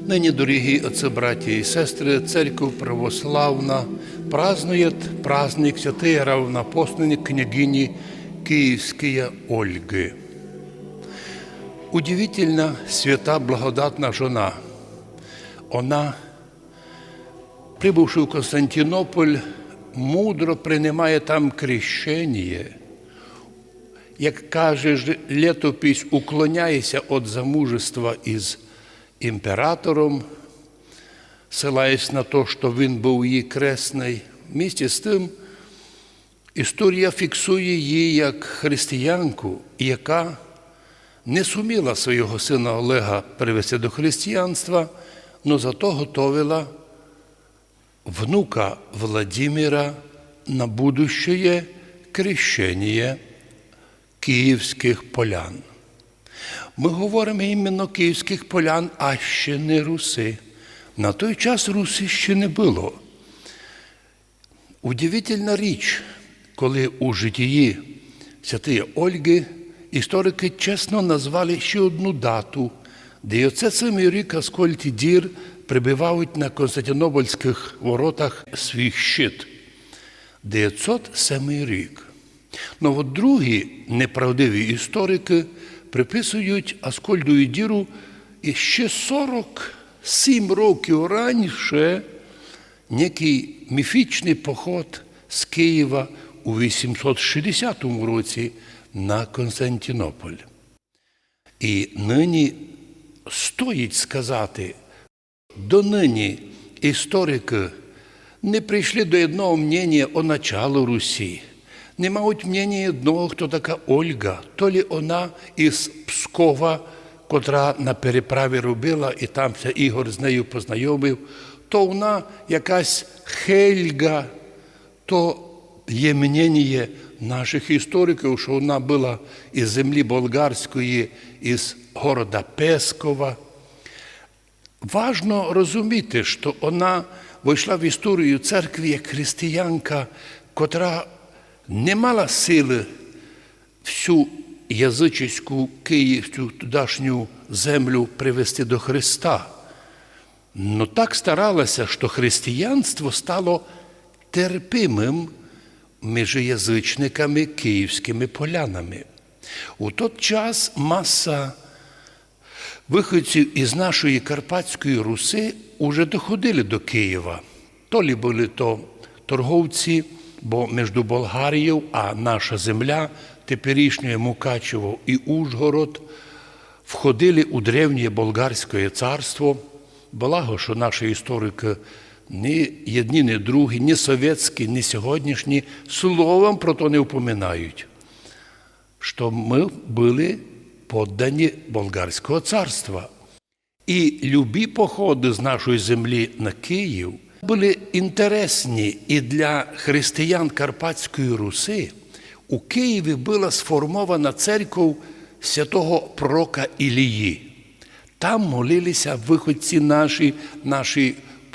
Нині, дорогі отці, браті і сестри, церковь православна празднує праздник святої равнопостної княгини Киевские Ольги. Удивительно свята благодатна жена. Вона, прибувши в Константинополь, мудро приймає там крещення. Як каже літопись, уклоняється від замужества із імператором, силаючись на те, що він був її кресний. Вмісті з тим, історія фіксує її як християнку, яка не суміла свого сина Олега привести до християнства, але зато готовила внука Владимира на будущее крещення київських полян. Ми говоримо іменно київських полян, а ще не руси. На той час руси ще не було. Удивительна річ, коли у житті святої Ольги історики чесно назвали ще одну дату, де самий рік Аскольд і Дір прибивають на Константинопольських воротах свій щит. 907 рік. Ну от другі неправдиві історики приписують Аскольду і Діру ще 47 років раніше некий міфічний поход з Києва у 860 році на Константинополь. І нині стоїть сказати, донині історики не прийшли до одного мнення о началу Русі. Не мають мнення одного, хто така Ольга, то лі вона із Пскова, котра на переправі робила, і тамся Ігор з нею познайомив, то вона якась Хельга, то є мнення наших істориків, що вона була із землі болгарської, із города Пескова. Важно розуміти, що вона вийшла в історію церкви як християнка, котра не мала сили всю язичську київську тудашню землю привести до Христа. Но так старалася, що християнство стало терпимим між язичниками київськими полянами. У той час маса виходців із нашої Карпатської Руси уже доходили до Києва. То лі були то торговці, бо між Болгарією, а наша земля, теперішнє Мукачево і Ужгород, входили у древнє болгарське царство. Благо, що наші історики ні одні, ні другі, ні совєтські, ні сьогоднішні словом про то не впоминають, що ми були поддані болгарського царства. І любі походи з нашої землі на Київ були інтересні і для християн Карпатської Руси. У Києві була сформована церква святого Прока Ілії. Там молилися виходці наші, наші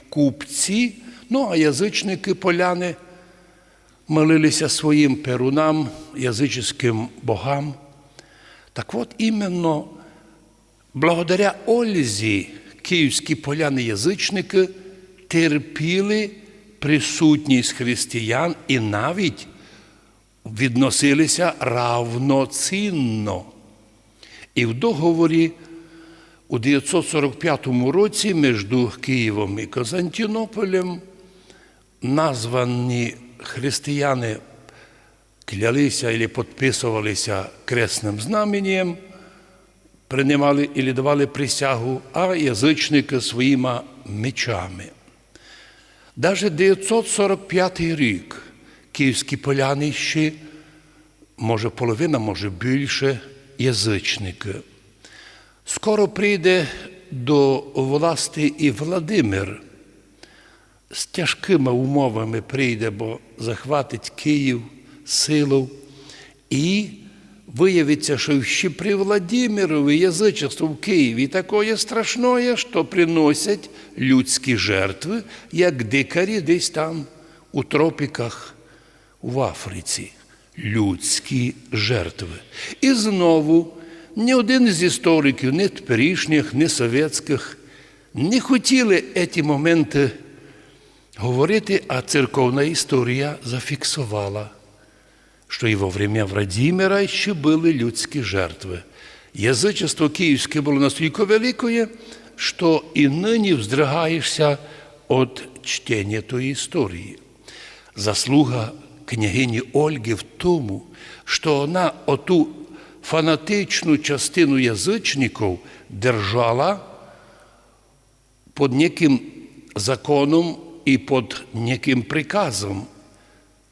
купці, ну а язичники поляни молилися своїм перунам, язичським богам. Так от іменно благодаря Ользі київські поляни-язичники терпіли присутність християн і навіть відносилися равноцінно. І в договорі у 945 році між Києвом і Константинополем названі християни клялися або підписувалися кресним знаменем, приймали і давали присягу, а язичники своїми мечами. Даже 945 рік київські поляни ще, може половина, може більше, язичники. Скоро прийде до власти і Владимир. З тяжкими умовами прийде, бо захватить Київ силу. І виявиться, що ще при Владимирові язичество в Києві таке страшне, що приносять людські жертви, як дикарі десь там у тропіках в Африці. Людські жертви. І знову ні один з істориків, ні теперішніх, ні совєтських, не хотіли ці моменти говорити, а церковна історія зафіксувала, що і во время Владимира ще були людські жертви. Язичество київське було настільки великое, що і нині вздригаєшся від чтення тої історії. Заслуга княгині Ольги в тому, що вона оту фанатичну частину язичників держала під неким законом і під неким приказом.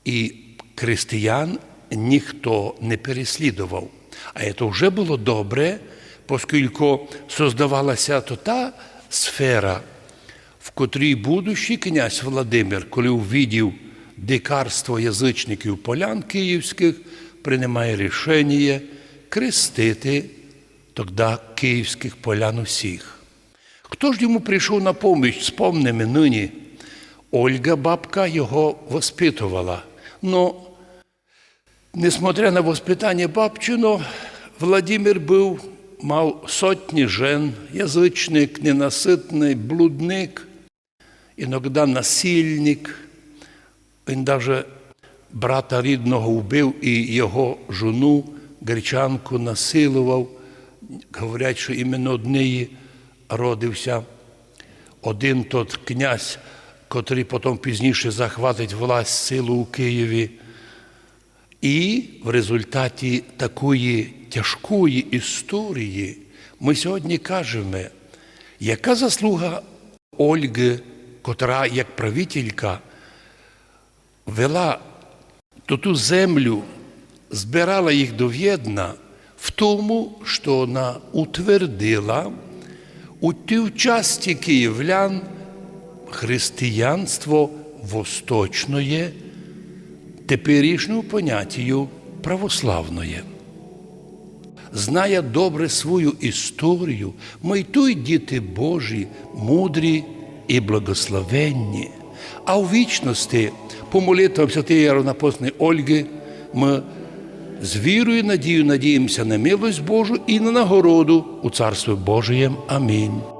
І християн ніхто не переслідував. А це вже було добре, оскільки создавалася то та сфера, в котрій будущий князь Владимир, коли увидів дикарство язичників полян київських, приймає рішення крестити тоді київських полян усіх. Хто ж йому прийшов на поміч, спомнимо нині. Ольга бабка його воспитувала. Но, несмотря на воспитання бабчино, Владимир був, мав сотні жен, язичник, ненаситний, блудник, іноді насильник. Він навіть брата рідного вбив і його жону, гречанку, насилував. Говорять, що іменно неї родився один тот князь, котрий потім пізніше захватить власть силу у Києві. І в результаті такої тяжкої історії ми сьогодні кажемо, яка заслуга Ольги, котра як правителька вела то ту землю, збирала їх до В'єдна в тому, що вона утвердила у тій часті київлян християнство восточної, теперішнього поняттю православної. Знає добре свою історію, ми й той діти Божі, мудрі і благословенні. А у вічності, по молитвам святої равнопосної Ольги, ми з вірою і надією надіємося на милость Божу і на нагороду у Царстві Божієм. Амінь.